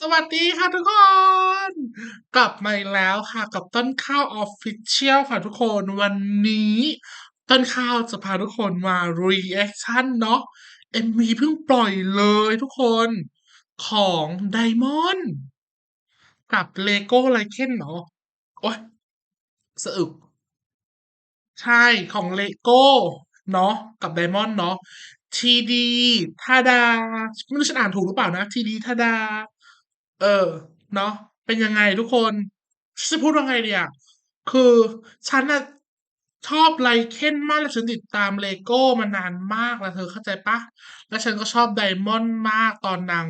สวัสดีค่ะทุกคน กลับมาอีกแล้วค่ะกับต้นข้าวออฟฟิเชียลค่ะทุกคนวันนี้ ต้นข้าวจะพาทุกคนมา reaction เนาะ MV เพิ่งปล่อยเลยทุกคนของไดมอนด์กับเลโก้ไลเคนเนาะโอ๊ยสะอึก ใช่ของเลโก้เนาะกับไดมอนด์เนาะทีดีทาดา ไม่รู้ฉันอ่านถูกหรือเปล่านะ ทีดีทาดา เออ เนาะ เป็นยังไงทุกคนฉันจะพูดว่าไงเดีอะคือฉันน่ะชอบไลเคนมากและฉันติดตามเลโก้มานานมากแล้วเธอเข้าใจปะ แล้วฉันก็ชอบไดมอนด์มากตอนนาง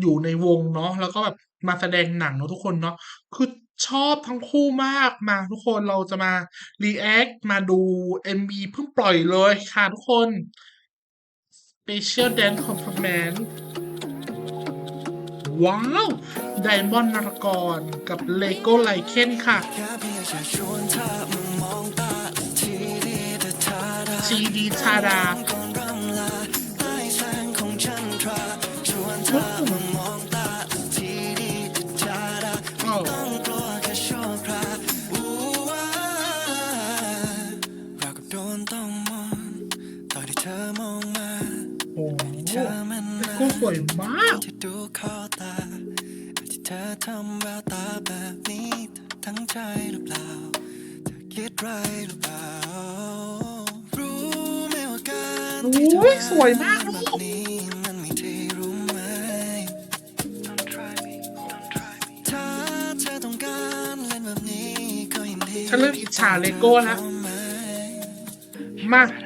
อยู่ในวงเนาะแล้วก็แบบมาแสดงหนังเนาะทุกคนเนาะคือชอบทั้งคู่มากมาทุกคนเราจะมา react มาดู MV เพิ่งปล่อยเลยค่ะทุกคน Special Dance Compliment ว้าว ไดมอนด์นรกรกับเลโก้ไลเคนค่ะชีดีชาดาอ้าวเราก็โดนต้องมองตอนที่เธอมองมา โอ้โหเธอมันเลมาโก้สวยมากที่ดูเข้าตาที่เธอทำแววตาแบบนี้เธอทั้งใจหรือเปล่าเธอคิดไรหรือเปล่ารู้ไหมว่าการที่เธอโอ้ยสวยมากลูแบบกนี้มันมีที่รู้ไหม Don't try me Don't try me ถ้าเธอต้องการเล่นแบบนี้ก็ยินดีฉันเริ่มอิจฉาเลโก้แล้วมาแ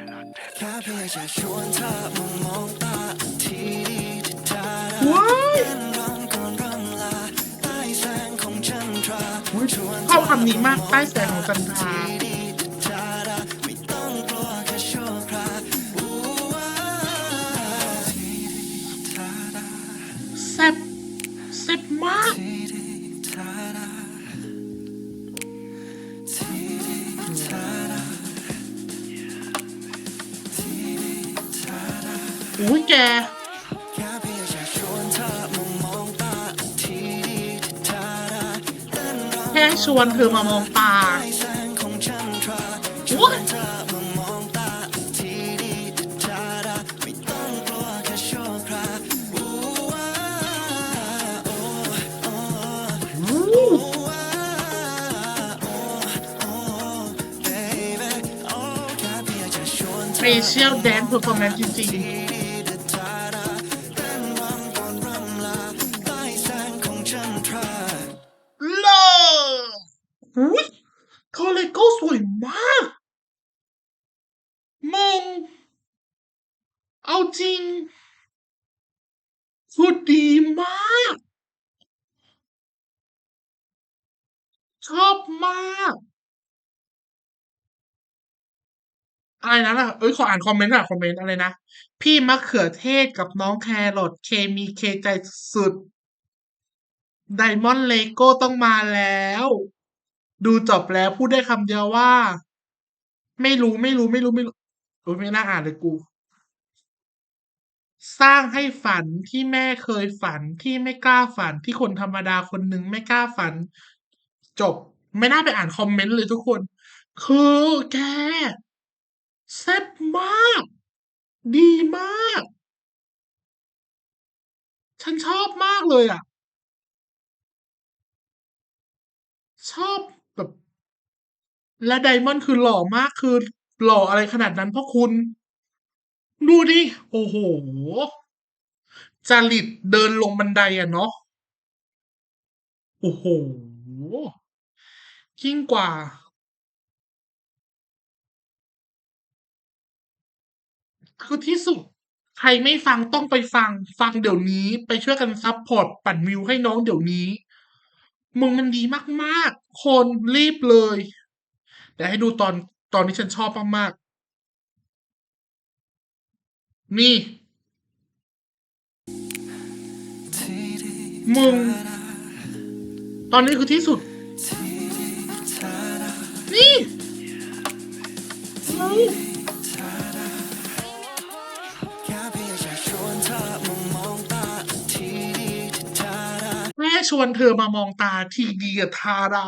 ค่เพียงจะชวนเธอมามองตาทีที่เธอว้ายเป็นร้องก่อนรำลาใต้แสงของจันทราอุ๊ยชอบคำนี้มากใต้แสงของจันทรา อ้โอ้ baby โอ้แค่เพียงจะชวนเธสอเปเชียลแดนซ์เพอร์ฟอร์แมนซ์จริงๆ สุดดีมาก ชอบมาก อะไรนะล่ะ เอ้ย ขออ่านคอมเมนต์อะคอมเมนต์อะไรนะ พี่มะเขือเทศกับน้องแครอทเคมีเคใจสุดไดมอนด์เลโก้ต้องมาแล้ว ดูจบแล้วพูดได้คำเดียวว่า ไม่รู้ไม่รู้ไม่รู้ไม่รู้โอ้ยไม่น่าอ่านเลยกู สร้างให้ฝันที่แม่เคยฝันที่ไม่กล้าฝันที่คนธรรมดาคนหนึ่งไม่กล้าฝัน จบไม่น่าไปอ่านคอมเมนต์เลยทุกคน คือแกแซ่บมาก ดีมาก ฉันชอบมากเลยอะ ชอบแบบ และไดมอนด์คือหล่อมากคือหล่ออะไรขนาดนั้นพ่อคุณ ดูดิ โอ้โห จริตเดินลงบันไดอะเนาะ โอ้โห ยิ่งกว่า คือที่สุด ใครไม่ฟังต้องไปฟัง ฟังเดี๋ยวนี้ ไปช่วยกันซัพพอร์ต ปั่นวิวให้น้องเดี๋ยวนี้ มึงมันดีมาก ๆ คนรีบเลยเดี๋ยวให้ดูตอนตอนที่ฉันชอบมาก ๆ นี่มึง ตอนนี้คือที่สุด นี่มึงแค่เพียงจะชวนเธอมามองตาทีที่เธอชวนเธอมามองตาทีดีกับทารา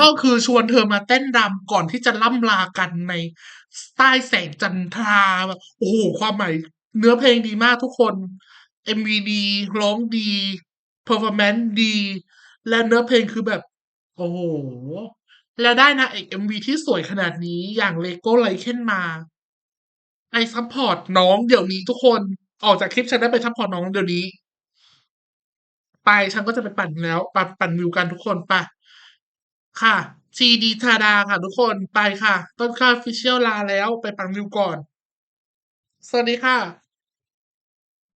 ก็คือชวนเธอมาเต้นรำก่อนที่จะล่ำลากันในใต้แสงจันทราแบบโอ้โหความหมายเนื้อเพลงดีมากทุกคน MV ดีร้องดี performance ดี และเนื้อเพลงคือแบบ โอ้โห แล้วได้นางเอก MV ที่สวยขนาดนี้อย่างเลโก้ไลเคนมาไปซัพพอร์ตน้องเดี๋ยวนี้ทุกคนออกจากคลิปฉันได้ไปซัพพอร์ตน้องเดี๋ยวนี้ ไปฉันก็จะไปปั่นแล้ว ปั่นปั่นวิวกันทุกคนไป ค่ะซีดีทาดาค่ะทุกคนไปค่ะ ต้นข้าวฟิเชียลลาแล้วไปปังนวิวก่อน สวัสดีค่ะ